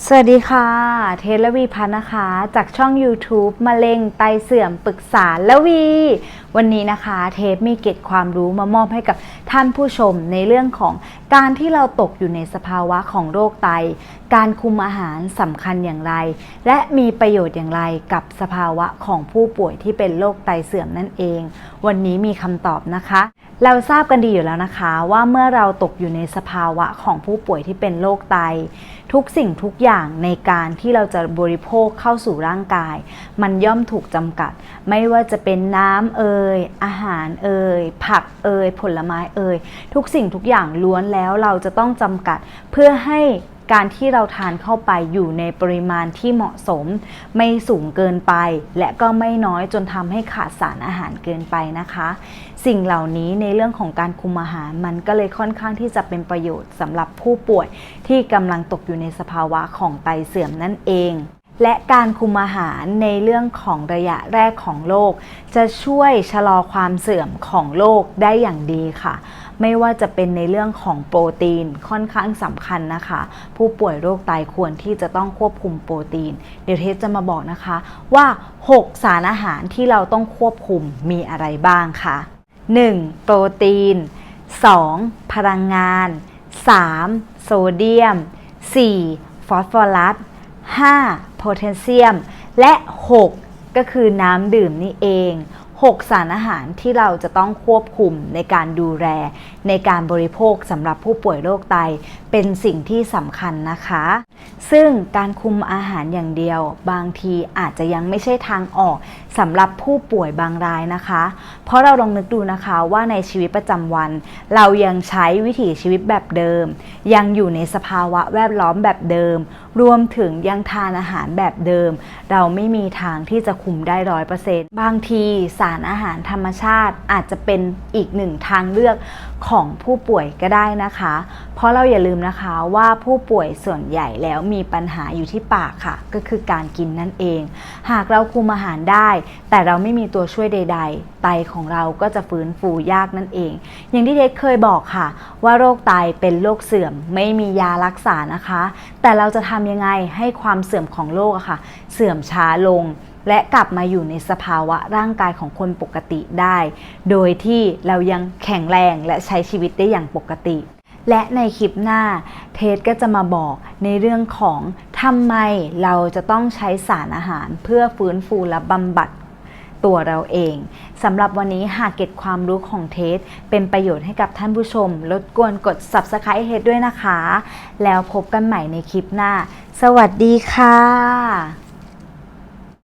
สวัสดีค่ะ เทเลวีพันนะคะ จากช่อง YouTube มะเร็งไตเสื่อมปรึกษาละวี วันนี้นะคะ เทปมีเก็ดความรู้มามอบให้กับท่านผู้ชมในเรื่องของการที่เราตกอยู่ในสภาวะของโรคไต การคุมอาหารสำคัญอย่างไร และมีประโยชน์อย่างไรกับสภาวะของผู้ป่วยที่เป็นโรคไตเสื่อมนั่นเอง วันนี้มีคำตอบนะคะ เราทราบกันดีอยู่แล้วนะคะ ว่าเมื่อเราตกอยู่ในสภาวะของผู้ป่วยที่เป็นโรคไต ทุกสิ่งทุกอย่างในการที่เราจะบริโภคเข้าสู่ร่างกาย มันย่อมถูกจำกัด ไม่ว่าจะเป็นน้ำเอ่ยอาหารเอ่ยผักเอ่ยผลไม้เอ่ยทุกสิ่งทุกอย่างล้วนแล้วเราจะต้องจำกัดเพื่อให้ การที่เราทานเข้าไปอยู่ในปริมาณที่เหมาะสม ไม่สูงเกินไป และก็ไม่น้อยจนทำให้ขาดสารอาหารเกินไปนะคะ สิ่งเหล่านี้ในเรื่องของการคุมอาหารมันก็เลยค่อนข้างที่จะเป็นประโยชน์สำหรับผู้ป่วยที่กำลังตกอยู่ในสภาวะของไตเสื่อมนั่นเองและการคุมอาหารในเรื่องของระยะแรกของโรคจะช่วยชะลอความเสื่อมของโรคได้อย่างดีค่ะ ไม่ว่าจะเป็นในเรื่องของโปรตีนค่อนข้างสำคัญนะคะ ผู้ป่วยโรคไตควรที่จะต้องควบคุมโปรตีน เดี๋ยวเทสจะมาบอกนะคะว่า 6 สารอาหารที่เราต้องควบคุมมีอะไรบ้างคะ 1. โปรตีน 2. พลังงาน 3. โซเดียม 4. ฟอสฟอรัส 5. โพแทสเซียม และ 6 ก็คือน้ำดื่มนี่เอง 6 สารอาหารที่เราจะต้องควบคุมในการดูแลในการบริโภคสำหรับผู้ป่วยโรคไต เป็นสิ่งที่สำคัญนะคะ ซึ่งการคุมอาหารอย่างเดียว บางทีอาจจะยังไม่ใช่ทางออกสำหรับผู้ป่วยบางรายนะคะ เพราะเราลองนึกดูนะคะว่าในชีวิตประจำวัน เรายังใช้วิถีชีวิตแบบเดิม ยังอยู่ในสภาวะแวดล้อมแบบเดิม รวมถึงยังทานอาหารแบบเดิม เราไม่มีทางที่จะคุมได้ร้อยเปอร์เซ็นต์บางทีสารอาหารธรรมชาติอาจจะเป็นอีกหนึ่งทางเลือกของผู้ป่วยก็ได้นะคะ เพราะเราอย่าลืมนะคะว่าผู้ป่วยส่วนใหญ่แล้วมีปัญหาอยู่ที่ปากค่ะ ก็คือการกินนั่นเอง หากเราคุมอาหารได้ แต่เราไม่มีตัวช่วยใด ๆ ไตของเราก็จะฟื้นฟูยากนั่นเอง อย่างที่เทสเคยบอกค่ะ ว่าโรคไตเป็นโรคเสื่อมไม่มียารักษานะคะ แต่เราจะทำยังไงให้ความเสื่อมของโรคอะค่ะ เสื่อมช้าลง และกลับมาอยู่ในสภาวะร่างกายของคนปกติได้ โดยที่เรายังแข็งแรงและใช้ชีวิตได้อย่างปกติ และในคลิปหน้า เทสก็จะมาบอกในเรื่องของทำไมเราจะต้องใช้สารอาหารเพื่อฟื้นฟูและบำบัด ตัวเราเองสำหรับวันนี้หากเก็บความรู้ของเทสเป็นประโยชน์ให้กับท่านผู้ชมรบกวนกด subscribe เทสด้วยนะคะ แล้วพบกันใหม่ในคลิปหน้า สวัสดีค่ะ